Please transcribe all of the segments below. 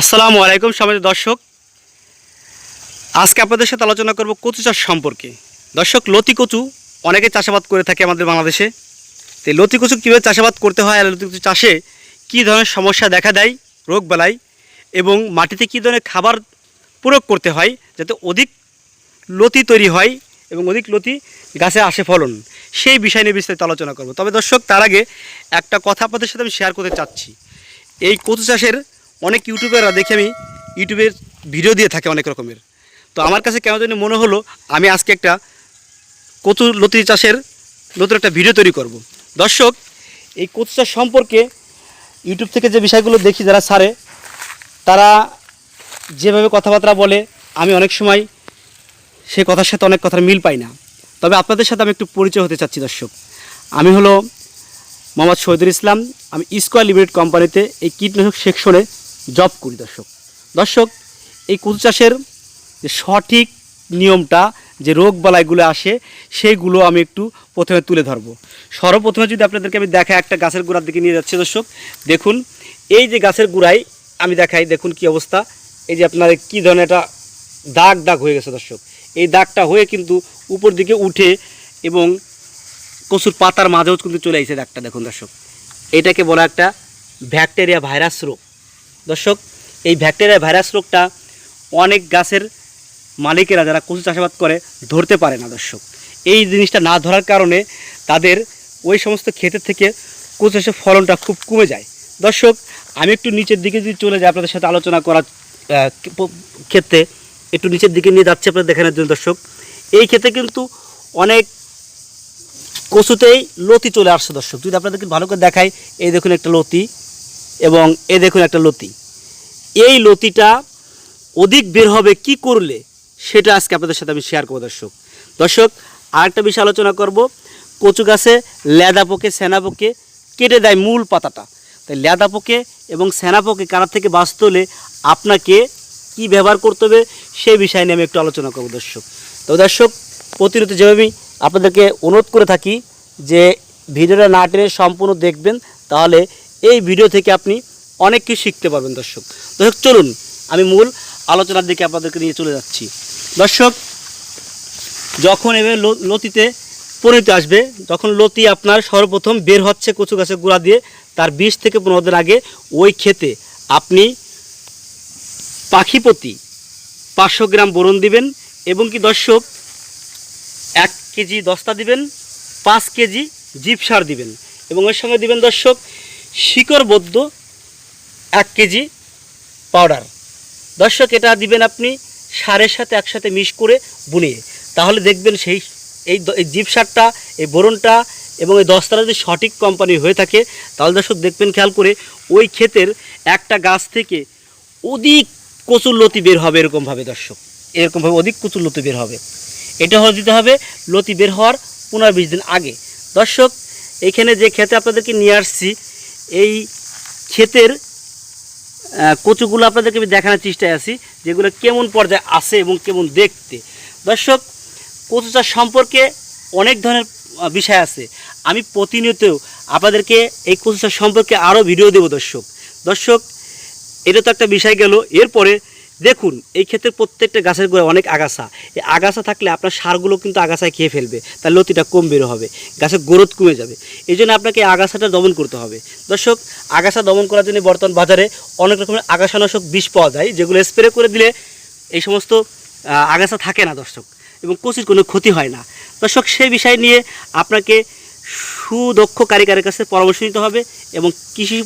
আসসালামু আলাইকুম সমাজ দর্শক। আজকে আপনাদের সাথে আলোচনা করব কচু চাষ সম্পর্কে। দর্শক, লতি কচু অনেকে চাষাবাদ করে থাকে আমাদের বাংলাদেশে। তো লতি কচু কীভাবে চাষাবাদ করতে হয় আর লতি কচু চাষে কী ধরনের সমস্যা দেখা দেয়, রোগ বালাই এবং মাটিতে কী ধরনের খাবার প্রয়োগ করতে হয় যাতে অধিক লতি তৈরি হয় এবং অধিক লতি গাছে আসে ফলন? সেই বিষয় নিয়ে বিস্তারিত আলোচনা করব। তবে দর্শক, তার আগে একটা কথা আপনাদের সাথে আমি শেয়ার করতে চাচ্ছি। এই কচু চাষের অনেক ইউটিউবাররা দেখে আমি ইউটিউবের ভিডিও দিয়ে থাকে অনেক রকমের। তো আমার কাছে কেন জানি মনে হলো, আমি আজকে একটা কচু লতি চাষের নতুন একটা ভিডিও তৈরি করব। দর্শক, এই কচু চাষ সম্পর্কে ইউটিউব থেকে যে বিষয়গুলো দেখি যারা ছাড়ে তারা যেভাবে কথাবার্তা বলে, আমি অনেক সময় সেই কথার সাথে অনেক কথার মিল পাই না। তবে আপনাদের সাথে আমি একটু পরিচয় হতে চাচ্ছি, দর্শক। আমি হলো মোহাম্মদ শহীদুল ইসলাম। আমি স্কোয়ার লিমিটেড কোম্পানিতে এই কীটনাশক সেকশনে জব করি, দর্শক। দর্শক, এই কচু চাষের যে সঠিক নিয়মটা, যে রোগ বালাইগুলো আসে সেইগুলো আমি একটু প্রথমে তুলে ধরবো। সর্বপ্রথমে যদি আপনাদেরকে আমি দেখা একটা গাছের গোড়ার দিকে নিয়ে যাচ্ছি, দর্শক, দেখুন, এই যে গাছের গোড়ায় আমি দেখাই, দেখুন কি অবস্থা। এই যে আপনার কী ধরনের একটা দাগ দাগ হয়ে গেছে, দর্শক। এই দাগটা হয়ে কিন্তু উপর দিকে উঠে এবং কচুর পাতার মাঝেও কিন্তু চলে আসছে দাগটা, দেখুন, দর্শক। এটাকে বলা একটা ব্যাকটেরিয়া ভাইরাস রোগ। দর্শক, এই ব্যাকটেরিয়া ভাইরাস রোগটা অনেক গাছের মালিকেরা যারা কচু চাষাবাদ করে ধরতে পারে না দর্শক। এই জিনিসটা না ধরার কারণে তাদের ওই সমস্ত ক্ষেতের থেকে কচু চাষের ফলনটা খুব কমে যায়। দর্শক, আমি একটু নিচের দিকে যদি চলে যাই আপনাদের সাথে আলোচনা করার ক্ষেত্রে একটু নিচের দিকে নিয়ে যাচ্ছে আপনাদের দেখানোর জন্য দর্শক। এই ক্ষেত্রে কিন্তু অনেক কচুতেই লতি চলে আসছে দর্শক। যদি আপনাদেরকে ভালো করে দেখাই, এই দেখুন একটা লতি। এবং এ দেখুন একটা লতি। এই লতিটা অধিক বের হবে কি করলে সেটা আজকে আপনাদের সাথে আমি শেয়ার করব দর্শক। দর্শক, আরেকটা বিষয় আলোচনা করব, কচু গাছে লেদা পোকে, সেনা পোকে কেটে দেয় মূল পাতাটা। তাই লেদা পোকে এবং সেনা পোকে কারা থেকে বাঁচতে হলে আপনাকে কি ব্যবহার করতে হবে সেই বিষয় নিয়ে আমি একটু আলোচনা করব দর্শক। তো দর্শক, প্রতিনিয়ত যেভাবে আমি আপনাদেরকে অনুরোধ করে থাকি যে ভিডিওটা না টেনে সম্পূর্ণ দেখবেন, তাহলে এই ভিডিও থেকে আপনি অনেক কিছু শিখতে পারবেন, দর্শক। দর্শক, চলুন, আমি মূল আলোচনার দিকে আপনাদেরকে নিয়ে চলে যাচ্ছি। দর্শক, যখন এবার লতিতে পরিণত আসবে, যখন লতি আপনার সর্বপ্রথম বের হচ্ছে কচু গাছের গোড়া দিয়ে, তার বিশ থেকে পনেরো দিন আগে ওই ক্ষেতে আপনি পাখিপতি পাঁচশো গ্রাম বোরন দিবেন এবং কি, দর্শক, এক কেজি দস্তা দিবেন, পাঁচ কেজি জিপ সার দিবেন। এবং এর সঙ্গে দিবেন, দর্শক শিকড়বদ্ধ এক কেজি পাউডার। দর্শক, এটা দিবেন আপনি সারের সাথে একসাথে মিশ করে বুনিয়ে। তাহলে দেখবেন সেই এই জিপ সারটা, এই বোরনটা এবং এই দশতারা যদি সঠিক কোম্পানি হয়ে থাকে, তাহলে দর্শক দেখবেন, খেয়াল করে ওই ক্ষেতের একটা গাছ থেকে অধিক কচুর লতি বের হবে এরকমভাবে দর্শক। এরকমভাবে অধিক কচুর লতি বের হবে। এটা হলে দিতে হবে লতি বের হওয়ার পনেরো বিশ দিন আগে। দর্শক এইখানে যে ক্ষেতে আপনাদেরকে নিয়ে আসছি এই ক্ষেতের কচুগুলো আপনাদেরকে আমি দেখানোর চেষ্টায় আছি, যেগুলো কেমন পর্যায়ে আসে এবং কেমন দেখতে। দর্শক, কচু চাষ সম্পর্কে অনেক ধরনের বিষয় আছে। আমি প্রতিনিয়ত আপনাদেরকে এই কচু চাষ সম্পর্কে আরও ভিডিও দেব, দর্শক। দর্শক, এটা তো একটা বিষয় গেল। এরপরে দেখুন, এই ক্ষেত্রে প্রত্যেকটা গাছের গোড়ায় অনেক আগাছা। এই আগাছা থাকলে আপনার সারগুলো কিন্তু আগাছায় খেয়ে ফেলবে। তার লতিটা কম বেরো হবে। গাছের গ্রোথ কমে যাবে। এই জন্য আপনাকে আগাছাটা দমন করতে হবে। দর্শক, আগাছা দমন করার জন্য বর্তমান বাজারে অনেক রকমের আগাছানাশক বিষ পাওয়া যায়, যেগুলো স্প্রে করে দিলে এই সমস্ত আগাছা থাকে না দর্শক এবং কচির কোনো ক্ষতি হয় না। দর্শক, সেই বিষয় নিয়ে আপনাকে সুদক্ষ কারিগরের কাছে পরামর্শ নিতে হবে এবং কৃষি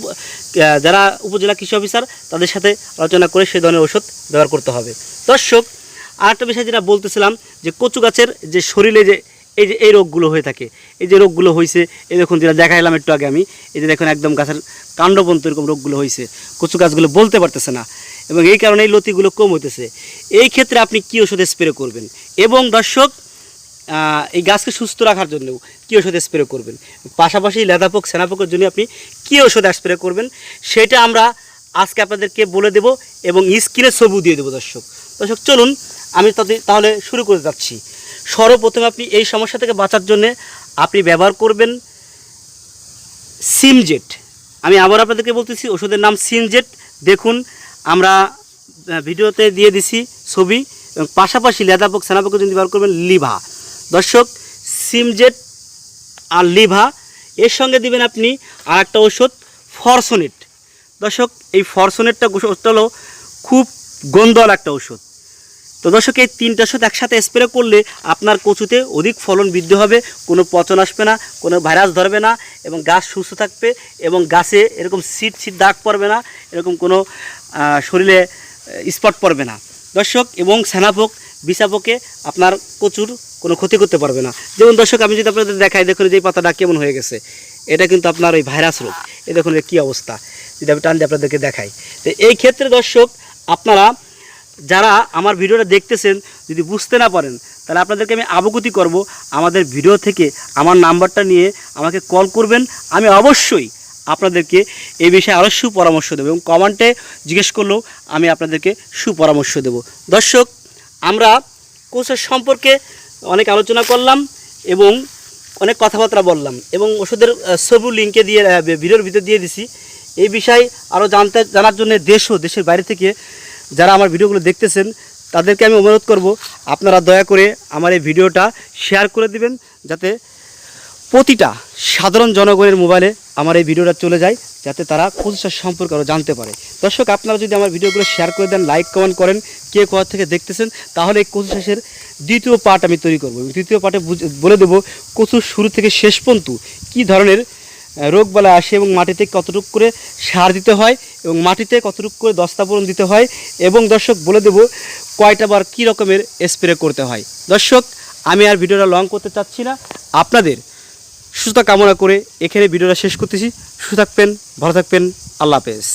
যারা উপজেলা কৃষি অফিসার, তাদের সাথে আলোচনা করে সেই ধরনের ওষুধ ব্যবহার করতে হবে। দর্শক, আরেকটা বিষয় যেটা বলতেছিলাম, যে কচু গাছের যে শরীরে যে, এই যে, এই রোগগুলো হয়ে থাকে, এই যে রোগগুলো হয়েছে এই দেখুন যেটা দেখাইলাম একটু আগে আমি, এই যে দেখুন একদম গাছের কাণ্ডপন্ত এরকম রোগগুলো হয়েছে কচু গাছগুলো বলতে পারতেছে না এবং এই কারণে এই লতিগুলো কম হইতেছে। এই ক্ষেত্রে আপনি কী ওষুধ স্প্রে করবেন? এবং দর্শক এই গাছকে সুস্থ রাখার জন্য কী ওষুধ স্প্রে করবেন? পাশাপাশি লেদাপোক, সেনাপোকের জন্য আপনি কী ওষুধ স্প্রে করবেন? সেটা আমরা আজকে আপনাদেরকে বলে দেব এবং স্ক্রিনে ছবি দিয়ে দেবো দর্শক। দর্শক, চলুন, আমি তাতে- তাহলে শুরু করে যাচ্ছি। সর্বপ্রথমে আপনি এই সমস্যা থেকে বাঁচার জন্যে আপনি ব্যবহার করবেন সিমজেট। আমি আবার আপনাদেরকে বলতেছি ওষুধের নাম সিনজেট দেখুন, আমরা ভিডিওতে দিয়ে দিছি ছবি। এবং পাশাপাশি লেদাপক সেনাপকে জন্য ব্যবহার করবেন লিভা। দর্শক, সিমজেট আর লিভা, এর সঙ্গে দিবেন আপনি আর একটা ওষুধ ফরসোনেট। দর্শক, এই ফরসোনেটটা ওষুধটা হলো খুব গন্ধওয়ালা একটা ওষুধ তো দর্শক, এই তিনটা ওষুধ একসাথে স্প্রে করলে আপনার কচুতে অধিক ফলন বৃদ্ধি হবে, কোনো পচন আসবে না, কোনো ভাইরাস ধরবে না, এবং গাছ সুস্থ থাকবে, এবং গাছে এরকম সিট সিট দাগ পড়বে না, এরকম কোনো শরীরে স্পট পড়বে না। দর্শক এবং সেনাপোক, বিষাপোকে আপনার কচুর কোনো ক্ষতি করতে পারবে না। যেমন দর্শক, আমি যদি আপনাদের দেখাই, দেখুন যে পাতাটা কেমন হয়ে গেছে। এটা কিন্তু আপনার ওই ভাইরাস রোগ। এ দেখুন কী অবস্থা। যদি আমি টান দিয়ে আপনাদেরকে দেখাই। তো এই ক্ষেত্রে দর্শক, আপনারা যারা আমার ভিডিওটা দেখতেছেন, যদি বুঝতে না পারেন, তাহলে আপনাদেরকে আমি অবগতি করব। আমাদের ভিডিও থেকে আমার নাম্বারটা নিয়ে আমাকে কল করবেন। আমি অবশ্যই আপনাদেরকে এই বিষয়ে আরও সুপরামর্শ দেবো এবং কমেন্টে জিজ্ঞেস করলেও আমি আপনাদেরকে সুপরামর্শ দেব। দর্শক, আমরা কোচের সম্পর্কে অনেক আলোচনা করলাম এবং অনেক কথাবার্তা বললাম এবং ওষুধের ছবি লিঙ্কে দিয়ে ভিডিওর ভিতরে দিয়ে দিছি। এই বিষয়ে আরও জানতে, জানার জন্য দেশ ও দেশের বাইরে থেকে যারা আমার ভিডিওগুলো দেখতেছেন, তাদেরকে আমি অনুরোধ করব আপনারা দয়া করে আমার এই ভিডিওটা শেয়ার করে দিবেন, যাতে প্রতিটা সাধারণ জনগণের মোবাইলে আমার এই ভিডিওটা চলে যায়, যাতে তারা চাষ সম্পর্কে আরও জানতে পারে। দর্শক, আপনারা যদি আমার ভিডিওগুলো শেয়ার করে দেন লাইক কমেন্ট করেন, কে কোথা থেকে দেখতেছেন, তাহলে এই কচু চাষের দ্বিতীয় পার্ট আমি তৈরি করব। তৃতীয় পার্টে বলে দেবো কচুর শুরু থেকে শেষ পর্যন্ত কী ধরনের রোগ বালা আসে এবং মাটিতে কতটুকু করে সার দিতে হয় এবং মাটিতে কতটুকু করে দস্তাবরণ দিতে হয় এবং দর্শক, বলে দেব কয়টা বার কী রকমের স্প্রে করতে হয়। দর্শক, আমি আর ভিডিওটা লং করতে চাচ্ছি না। আপনাদের সুস্থতা কামনা করে এখানে ভিডিওটা শেষ করতেছি। সুস্থ থাকবেন ভালো থাকবেন। আল্লাহ হাফেজ।